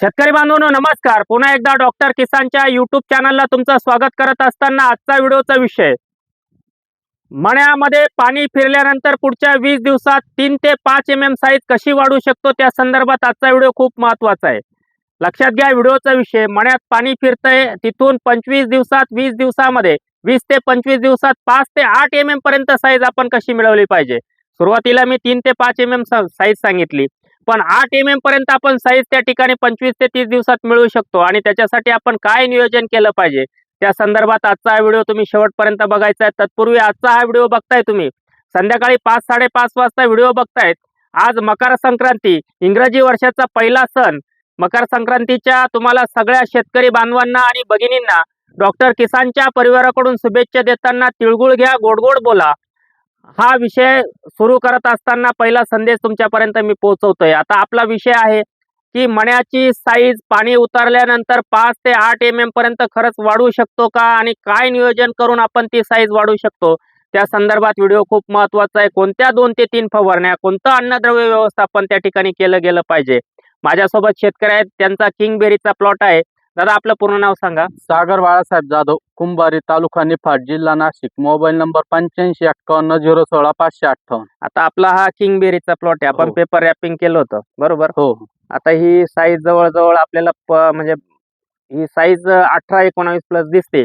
शेतकरी बांधवांनो नमस्कार. पुन्हा एकदा डॉक्टर किसानच्या युट्यूब चॅनलला तुमचं स्वागत करत असताना आजचा व्हिडिओचा विषय. मण्यामध्ये पाणी फिरल्यानंतर पुढच्या वीस दिवसात तीन ते पाच एम एम साईज कशी वाढू शकतो त्या संदर्भात आजचा व्हिडिओ खूप महत्त्वाचा आहे. लक्षात घ्या व्हिडिओचा विषय. मण्यात पाणी फिरतंय तिथून पंचवीस दिवसात वीस दिवसामध्ये वीस ते पंचवीस दिवसात पाच ते आठ एम एम पर्यंत साईज आपण कशी मिळवली पाहिजे? सुरुवातीला मी तीन ते पाच एम एम साईज सांगितली. पण आठ एम एम पर्यंत आपण साईज त्या ठिकाणी पंचवीस ते तीस दिवसात मिळवू शकतो. आणि त्याच्यासाठी आपण काय नियोजन केलं पाहिजे? त्या संदर्भात आजचा हा व्हिडिओ तुम्ही शेवटपर्यंत बघायचा आहे. तत्पूर्वी आजचा हा व्हिडिओ बघताय तुम्ही. संध्याकाळी पाच साडेपाच वाजता व्हिडिओ बघतायत. आज मकर संक्रांती इंग्रजी वर्षाचा पहिला सण. मकर संक्रांतीच्या तुम्हाला सगळ्या शेतकरी बांधवांना आणि भगिनींना डॉक्टर किसानच्या परिवाराकडून शुभेच्छा देताना तिळगुळ घ्या गोडगोड बोला. हा विषय सुरू करत असताना पहिला संदेश तुमच्यापर्यंत मी पोहोचवतोय. आता आपला विषय आहे की मण्याची साईज पाणी उतरल्यानंतर पाच ते आठ एम एम पर्यंत खरंच वाढू शकतो का आणि काय नियोजन करून आपण ती साईज वाढू शकतो? त्या संदर्भात व्हिडिओ खूप महत्त्वाचा आहे. कोणत्या दोन ते तीन फवारण्या कोणतं अन्नद्रव्य व्यवस्थापन त्या ठिकाणी केलं गेलं पाहिजे? माझ्यासोबत शेतकरी आहेत त्यांचा किंगबेरीचा प्लॉट आहे. दादा आपलं पूर्ण नाव सांगा सागर बाळासाहेब जाधव कुंभारी तालुका निफाड जिल्हा नाशिक मोबाईल नंबर पंच्याऐंशी एक्कावन्न झिरो सोळा पाचशे अठ्ठावन्न आता आपला हा किंगबेरीचा प्लॉट आहे आपण हो. पेपर रॅपिंग केलं होतं बरोबर हो आता ही साईज जवळजवळ आपल्याला प- म्हणजे ही साईज अठरा एकोणावीस प्लस दिसते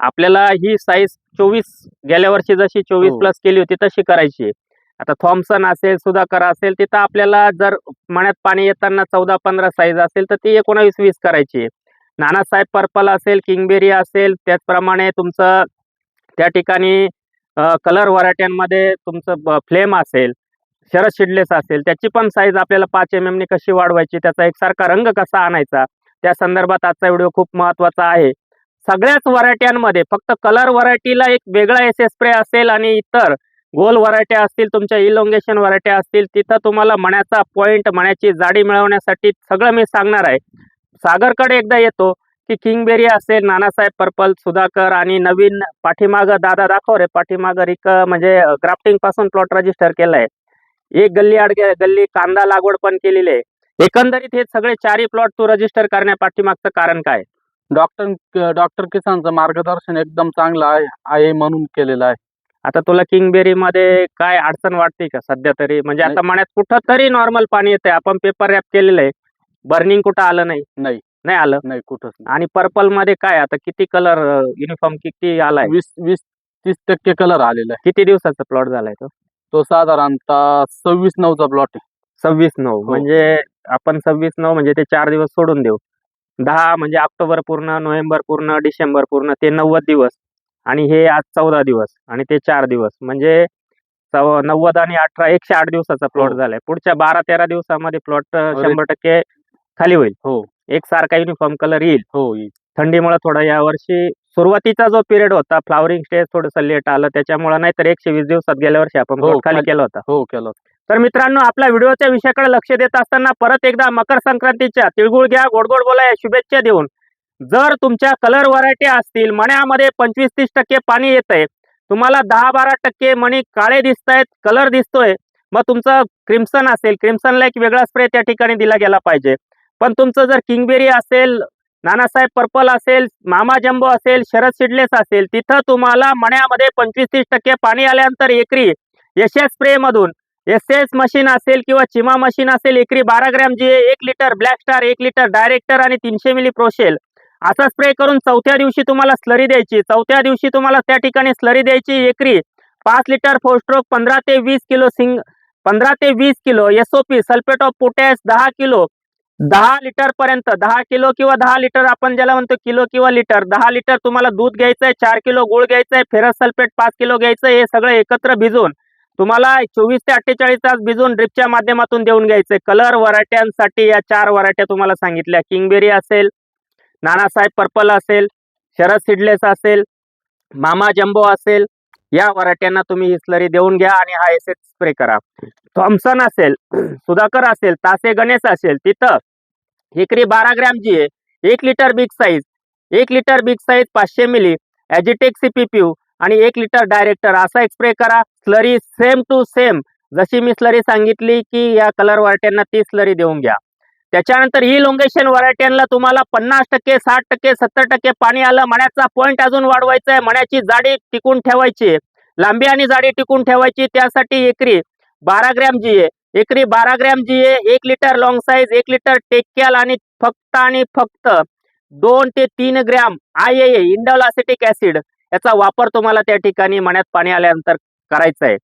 आपल्याला ही साईज चोवीस गेल्या वर्षी जशी चोवीस हो. प्लस केली होती तशी करायची आहे. आता थॉम्सन असेल सुधाकर असेल तिथं आपल्याला जर मण्यात पाणी येताना चौदा पंधरा साईज असेल तर ती एकोणावीस वीस करायची आहे. नानासाहेब पर्पल असेल किंगबेरी असेल त्याचप्रमाणे तुमचं त्या ठिकाणी कलर व्हरायट्यांमध्ये तुमचं फ्लेम असेल शरद शिडलेस असेल त्याची पण साईज आपल्याला पाच एम एमने कशी वाढवायची त्याचा एकसारखा रंग कसा आणायचा त्या संदर्भात आजचा व्हिडिओ खूप महत्त्वाचा आहे. सगळ्याच व्हरायट्यांमध्ये फक्त कलर व्हरायटीला एक वेगळा एस स्प्रे असेल आणि इतर गोल व्हरायट्या असतील तुमच्या इलोंगेशन व्हरायट्या असतील तिथं तुम्हाला मण्याचा पॉईंट मण्याची जाडी मिळवण्यासाठी सगळं मी सांगणार आहे. सागरकडे एकदा येतो की किंगबेरी असेल नानासाहेब पर्पल सुधाकर आणि नवीन पाठीमाग दादा दाखव रे पाठीमाग रिक म्हणजे ग्राफ्टिंगपासून प्लॉट रजिस्टर केलाय. एक गल्ली आड गे- गल्ली कांदा लागवड पण केलेली आहे. एकंदरीत हे सगळे चारही प्लॉट तू रजिस्टर करण्या पाठीमागचं कारण काय? डॉक्टर डॉक्टर किसानचं मार्गदर्शन एकदम चांगलं आहे आहे म्हणून केलेलं आहे. आता तुला किंगबेरी मध्ये काय अडचण वाटते का सध्या तरी? म्हणजे आता. मण्यात कुठं तरी नॉर्मल पाणी येतंय. आपण पेपर रॅप केलेलं आहे. बर्निंग कुठं आलं नाही? नाही. नाही आलं? नाही कुठंच नाही. आणि पर्पलमध्ये काय आता किती कलर युनिफॉर्म किती आलाय? वीस वीस तीस टक्के कलर आलेला आहे. किती दिवसाचा प्लॉट झालाय तो? तो साधारणतः सव्वीस नऊचा प्लॉट आहे. सव्वीस नऊ. हो. म्हणजे आपण सव्वीस नऊ म्हणजे ते चार दिवस सोडून देऊ. दहा म्हणजे ऑक्टोबर पूर्ण नोव्हेंबर पूर्ण डिसेंबर पूर्ण ते नव्वद दिवस. आणि हे आज चौदा दिवस आणि ते चार दिवस. म्हणजे चौ- नव्वद आणि अठरा एकशे आठ दिवसाचा प्लॉट हो. झालाय. पुढच्या बारा तेरा दिवसामध्ये प्लॉट. शंभर टक्के खाली होईल. हो. एक सारखा युनिफॉर्म कलर येईल. हो येईल. थंडीमुळे थोडा या वर्षी सुरुवातीचा जो पिरियड होता फ्लावरिंग स्टेज थोडंसं लेट आलं. त्याच्यामुळे नाही तर एकशे वीस दिवसात गेल्या वर्षी आपण हो, खाली खाली. केला होता. हो केलं तर मित्रांनो आपल्या व्हिडिओच्या विषयाकडे लक्ष देत असताना परत एकदा मकर संक्रांतीच्या तिळगुळ घ्या गोडगोड बोला या शुभेच्छा देऊन. जर तुमच्या कलर व्हरायटी असतील मण्यामध्ये पंचवीस तीस टक्के पाणी येतंय तुम्हाला दहा बारा टक्के मणी काळे दिसत आहेत कलर दिसतोय मग तुमचं क्रिम्सन असेल क्रिम्सनला एक वेगळा स्प्रे त्या ठिकाणी दिला गेला पाहिजे. पण तुमचं जर किंगबेरी असेल नानासाहेब पर्पल असेल मामा जम्बो असेल शरद सिडलेस असेल तिथं तुम्हाला मण्यामध्ये पंचवीस तीस टक्के पाणी आल्यानंतर एकरी एस एस स्प्रे मधून एस एस मशीन असेल किंवा चिमा मशीन असेल एकरी बारा ग्रॅम जी एक लिटर ब्लॅक स्टार एक लिटर डायरेक्टर आणि तीनशे मिली प्रोशेल असा स्प्रे करून चौथ्या दिवशी तुम्हाला स्लरी द्यायची. चौथ्या दिवशी तुम्हाला त्या ठिकाणी स्लरी द्यायची एकरी पाच लिटर फोर स्ट्रोक पंधरा ते वीस किलो सिंग पंधरा ते वीस kilo SOP sulphate of potash दहा किलो दहा लिटर पर्यंत दहा किलो किंवा दहा लिटर आपण ज्याला म्हणतो किलो किंवा लिटर दहा लिटर तुम्हाला दूध घ्यायचं आहे चार किलो गुळ घ्यायचंय फेरस सल्फेट पाच किलो घ्यायचंय हे सगळं एकत्र भिजवून तुम्हाला चोवीस ते अठ्ठेचाळीस तास भिजून ड्रिपच्या माध्यमातून देऊन घ्यायचंय कलर व्हरायट्यांसाठी या चार व्हरायट्या तुम्हाला सांगितल्या. किंगबेरी असेल नानासाहेब पर्पल असेल शरद सिडलेस असेल मामा जम्बो असेल या व्हरायट्यांना तुम्ही ही स्लरी देऊन घ्या आणि हा एस स्प्रे करा. थॉम्सन असेल सुधाकर असेल तासे गणेश असेल तिथं एकरी बारा ग्रॅम जी आहे एक लिटर बिग साईज एक लिटर बिग साईज पाचशे मिली ॲजिटेक सीपीपीयू आणि एक लिटर डायरेक्टर असा एक स्प्रे करा स्लरी सेम टू सेम जशी मी स्लरी सांगितली की या कलर वाट्यांना ती स्लरी देऊन घ्या. त्याच्यानंतर ही लोंगेशन व्हरायटीला तुम्हाला पन्नास टक्के साठ टक्के सत्तर टक्के पाणी आलं मण्याचा पॉईंट अजून वाढवायचा आहे मण्याची जाडी टिकून ठेवायची लांबी आणि जाडी टिकून ठेवायची त्यासाठी एकरी बारा ग्रॅम जी आहे एकरी बारा ग्रॅम जी आहे एक लिटर लॉंग साईज एक लिटर टेक्याल आणि फक्त आणि फक्त दोन ते तीन gram I A indoleacetic acid याचा वापर तुम्हाला त्या ठिकाणी मण्यात पाणी आल्यानंतर करायचा आहे.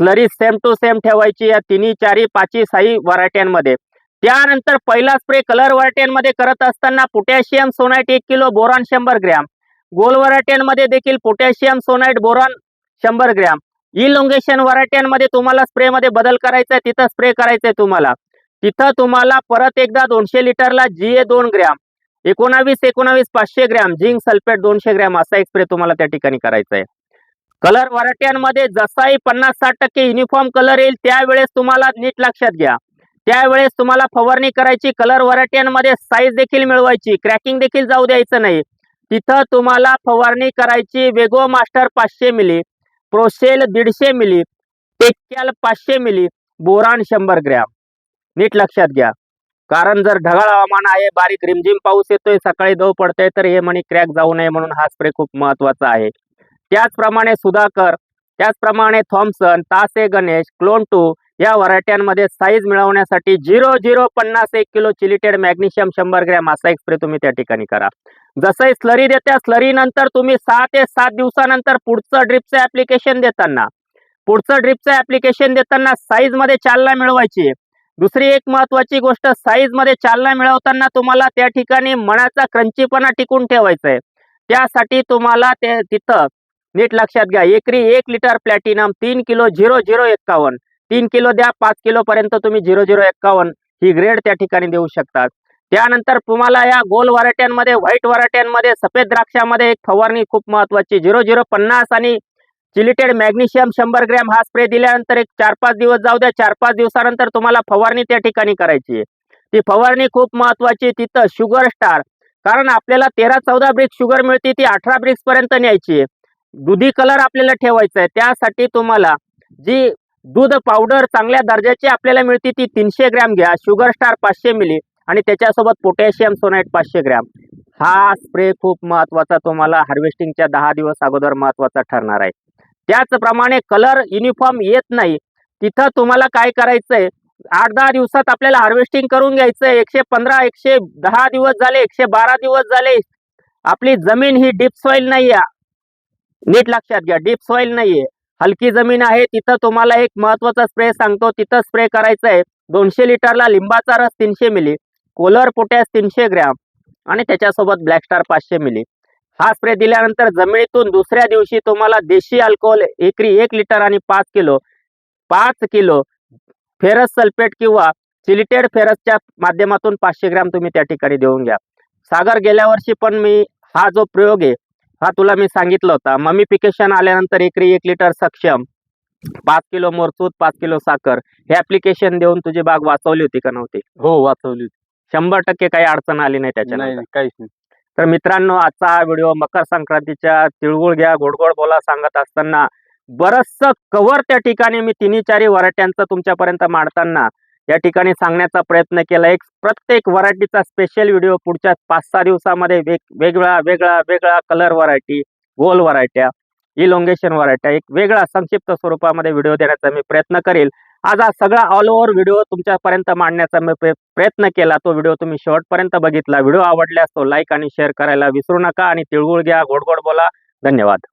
स्लरी सेम टू सेम ठेवायची या तिन्ही चारी पाची साई व्हरायट्यांमध्ये त्यानंतर पहिला स्प्रे कलर व्हरायट्यांमध्ये करत असताना पोटॅशियम सोनाईट एक किलो बोरॉन शंभर ग्रॅम. गोल व्हरायट्यांमध्ये देखील पोटॅशियम सोनाईट बोरॉन शंभर ग्रॅम. इलोंगेशन व्हरायट्यांमध्ये तुम्हाला स्प्रेमध्ये बदल करायचा आहे तिथं स्प्रे करायचा आहे तुम्हाला. तिथं तुम्हाला परत एकदा दोनशे लिटरला जी ए दोन ग्रॅम एकोणावीस एकोणावीस पाचशे ग्रॅम झिंक सल्फेट दोनशे ग्रॅम असा एक स्प्रे तुम्हाला त्या ठिकाणी करायचा आहे कलर व्हरायट्यांमध्ये जसाही पन्नास साठ टक्के युनिफॉर्म कलर येईल त्यावेळेस तुम्हाला नीट लक्षात घ्या. त्यावेळेस तुम्हाला फवारणी करायची कलर व्हरायट्यांमध्ये साईज देखील मिळवायची क्रॅकिंग देखील जाऊ द्यायचं नाही. तिथं तुम्हाला फवारणी करायची वेगो मास्टर पाचशे मिली प्रोसेल दीडशे मिली टेक्याल पाचशे मिली बोरान शंभर ग्रॅम. नीट लक्षात घ्या. कारण जर ढगाळ हवामान आहे बारीक रिमझिम पाऊस येतोय सकाळी दव पडतंय तर हे म्हणे क्रॅक जाऊ नये म्हणून हा स्प्रे खूप महत्त्वाचा आहे. त्याचप्रमाणे सुधाकर त्याचप्रमाणे थॉम्सन तासे गणेश क्लोन टू या व्हरायट्यांमध्ये साईज मिळवण्यासाठी झिरो झिरो पन्नास एक किलो चिलिटेड मॅग्नेशियम शंभर ग्रॅम असा एक स्प्रे तुम्ही त्या ठिकाणी करा. जसंही स्लरी देत्या स्लरी नंतर तुम्ही सहा ते सात दिवसानंतर पुढचं ड्रिपचं ऍप्लिकेशन देताना. पुढचं ड्रिपचं ऍप्लिकेशन देताना साईजमध्ये चालना मिळवायची. दुसरी एक महत्वाची गोष्ट साईजमध्ये चालना मिळवताना तुम्हाला त्या ठिकाणी मनाचा क्रंचीपणा टिकून ठेवायचा आहे त्यासाठी तुम्हाला ते तिथं नीट लक्षात घ्या. एकरी एक लिटर प्लॅटिनम तीन किलो झिरो झिरो एक्कावन्न तीन किलो द्या पाच किलो पर्यंत तुम्ही झिरो झिरो एक्कावन्न ही ग्रेड त्या ठिकाणी देऊ शकतात. त्यानंतर तुम्हाला या गोल वराट्यांमध्ये व्हाईट वराट्यांमध्ये सफेद द्राक्षामध्ये एक फवारणी खूप महत्वाची झिरो झिरो पन्नास आणि चिलिटेड मॅग्नेशियम शंभर ग्रॅम हा स्प्रे दिल्यानंतर एक चार पाच दिवस जाऊ द्या चार पाच दिवसानंतर तुम्हाला फवारणी त्या ठिकाणी करायची. आहे ती फवारणी खूप महत्वाची तिथं शुगर स्टार कारण आपल्याला तेरा चौदा ब्रिक्स शुगर मिळते ती अठरा ब्रिक्स पर्यंत न्यायची. आहे दुधी कलर आपल्याला ठेवायचा आहे त्यासाठी तुम्हाला जी दूध पावडर चांगल्या दर्जाची आपल्याला मिळते ती तीनशे ग्रॅम घ्या. शुगर स्टार पाचशे मिली. आणि त्याच्यासोबत पोटॅशियम सोनाईट पाचशे ग्रॅम. हा स्प्रे खूप महत्त्वाचा तुम्हाला हार्वेस्टिंगच्या दहा दिवस अगोदर महत्त्वाचा ठरणार आहे. त्याचप्रमाणे कलर युनिफॉर्म येत नाही. तिथं तुम्हाला काय करायचंय? आठ दहा दिवसात आपल्याला हार्वेस्टिंग करून घ्यायचंय. एकशे पंधरा एकशे दहा दिवस झाले एकशे बारा दिवस झाले. आपली जमीन ही डीप सॉइल नाही आहे नीट लक्षात घ्या डीप सॉइल नाहीये. हलकी जमीन आहे तिथं तुम्हाला एक महत्त्वाचा स्प्रे सांगतो. तिथं स्प्रे करायचा आहे दोनशे लिटरला लिंबाचा रस तीनशे मिली कोलर पोटॅस तीनशे ग्रॅम आणि त्याच्यासोबत ब्लॅक स्टार पाचशे मिली. हा स्प्रे दिल्यानंतर जमिनीतून दुसऱ्या दिवशी तुम्हाला देशी अल्कोहोल एकरी एक लिटर आणि पाच किलो पाच किलो फेरस सल्फेट किंवा सिलिटेड फेरसच्या माध्यमातून पाचशे ग्रॅम तुम्ही त्या ठिकाणी देऊन घ्या. सागर गेल्या वर्षी पण मी हा जो प्रयोग आहे हा तुला मी सांगितलं होता. ममिफिकेशन आल्यानंतर एकरी एक लिटर सक्षम पाच किलो मोरचूत पाच किलो साखर हे ऍप्लिकेशन देऊन तुझी बाग वाचवली होती का नव्हती? हो वाचवली होती. शंभर टक्के काही अडचण आली नाही त्याच्या काहीच नाही. तर मित्रांनो आजचा हा व्हिडिओ मकर संक्रांतीच्या तिळगुळ घ्या गोडगोड बोला सांगत असताना बरचसं कव्हर त्या ठिकाणी मी तिन्ही चारी व्हरायट्यांचं तुमच्यापर्यंत मांडताना या ठिकाणी सांगण्याचा प्रयत्न केला. एक प्रत्येक व्हरायटीचा स्पेशल व्हिडिओ पुढच्या पाच सहा दिवसामध्ये वेग वेगळा वेगळा वेगळा कलर व्हरायटी गोल व्हरायट्या इलोंगेशन व्हरायट्या एक वेगळा संक्षिप्त स्वरूपामध्ये व्हिडिओ देण्याचा मी प्रयत्न करेल. आज हा सगळा ऑल ओव्हर व्हिडिओ तुमच्यापर्यंत मांडण्याचा मी प्रयत्न केला. तो व्हिडिओ तुम्ही शेवटपर्यंत बघितला. व्हिडिओ आवडल्यास तो लाईक आणि शेअर करायला विसरू नका आणि तिळगुळ घ्या. गोडगोड गोड बोला. धन्यवाद.